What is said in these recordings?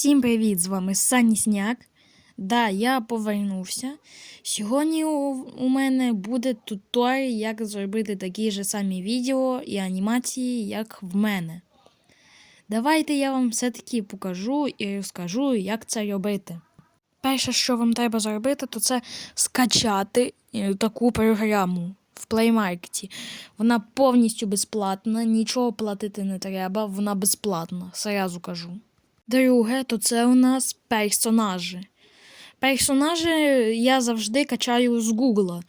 Всім привіт! З вами Сані Сняк. Да, я повернувся. Сьогодні у, мене буде туторіал, як зробити такі ж самі відео і анімації, як в мене. Давайте я вам все-таки покажу і розкажу, як це робити. Перше, що вам треба зробити, то це скачати е, таку програму в Market. Вона повністю безплатна, нічого платити не треба, вона безплатна, сразу кажу. Друге, то це у нас персонажі. Персонажі я завжди качаю з Гугла.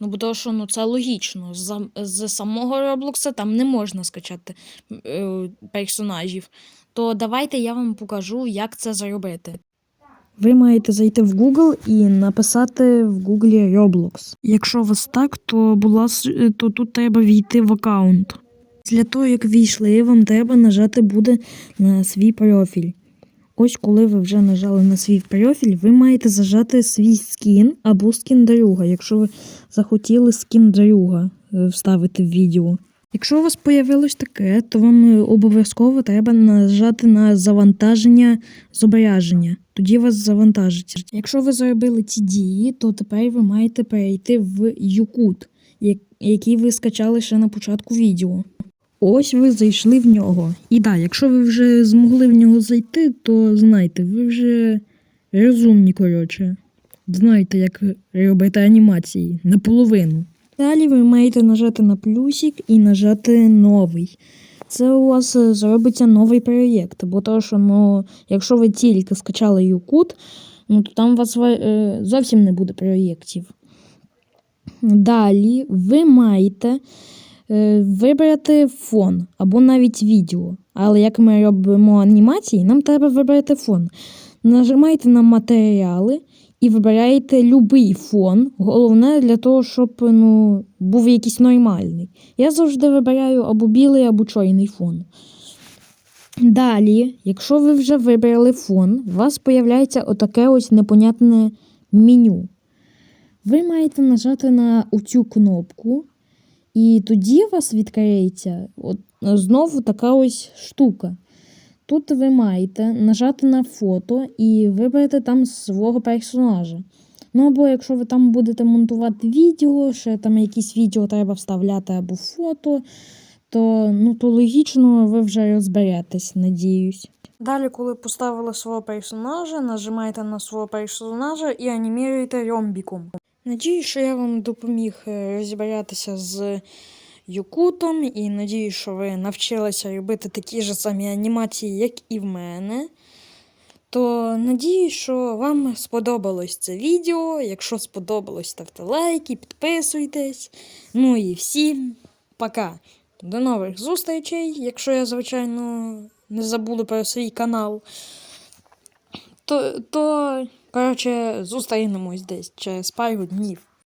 Ну, бо то, що ну, це логічно. З, з самого Роблокса там не можна скачати е, персонажів. То давайте я вам покажу, як це зробити. Ви маєте зайти в Google і написати в Google Roblox. Якщо у вас так, то, будь лас- то тут треба війти в аккаунт. Для того, як війшли, вам треба нажати буде на свій профіль. Ось коли ви вже нажали на свій профіль, ви маєте зажати свій скін або скін друга, якщо ви захотіли скін друга е, вставити в відео. Якщо у вас появилось таке, то вам е, обов'язково треба нажати на завантаження зображення. Тоді вас завантажить. Якщо ви зробили ці дії, то тепер ви маєте перейти в як- який ви скачали ще на початку відео. Ось ви зайшли в нього. І так, якщо ви вже змогли в нього зайти, то знайте, ви вже розумні, коротше. Знаєте, як робити анімації наполовину. Далі ви маєте нажати на плюсик і нажати новий. Це у вас е, зробиться новий проєкт, бо то, що ну, якщо ви тільки скачали Юкут, ну то там у вас е, зовсім не буде проєктів. Далі ви маєте вибрати фон або навіть відео. Але як ми робимо анімації, нам треба вибрати фон. Нажимаєте на матеріали і вибираєте будь-який фон. Головне для того, щоб ну, був якийсь нормальний. Я завжди вибираю або білий, або чорний фон. Далі, якщо ви вже вибрали фон, у вас з'являється отаке ось непонятне меню. Ви маєте нажати на оцю кнопку, і тоді у вас відкриється от, знову така ось штука. Тут ви маєте нажати на фото і вибрати там свого персонажа. Ну або якщо ви там будете монтувати відео, ще там якісь відео треба вставляти або фото, то, ну, то логічно ви вже розберетесь, надіюсь. Далі, коли поставили свого персонажа, нажимаєте на свого персонажа і аніміруєте ромбіком. Надію, що я вам допоміг е, розібратися з Юкутом, і надію, що ви навчилися робити такі ж самі анімації, як і в мене. То надію, що вам сподобалось це відео. Якщо сподобалось, ставте лайки, підписуйтесь. Ну і всім пока. До нових зустрічей, якщо я, звичайно, не забуду про свій канал. То, то коротше, зустрінемось десь через пару днів.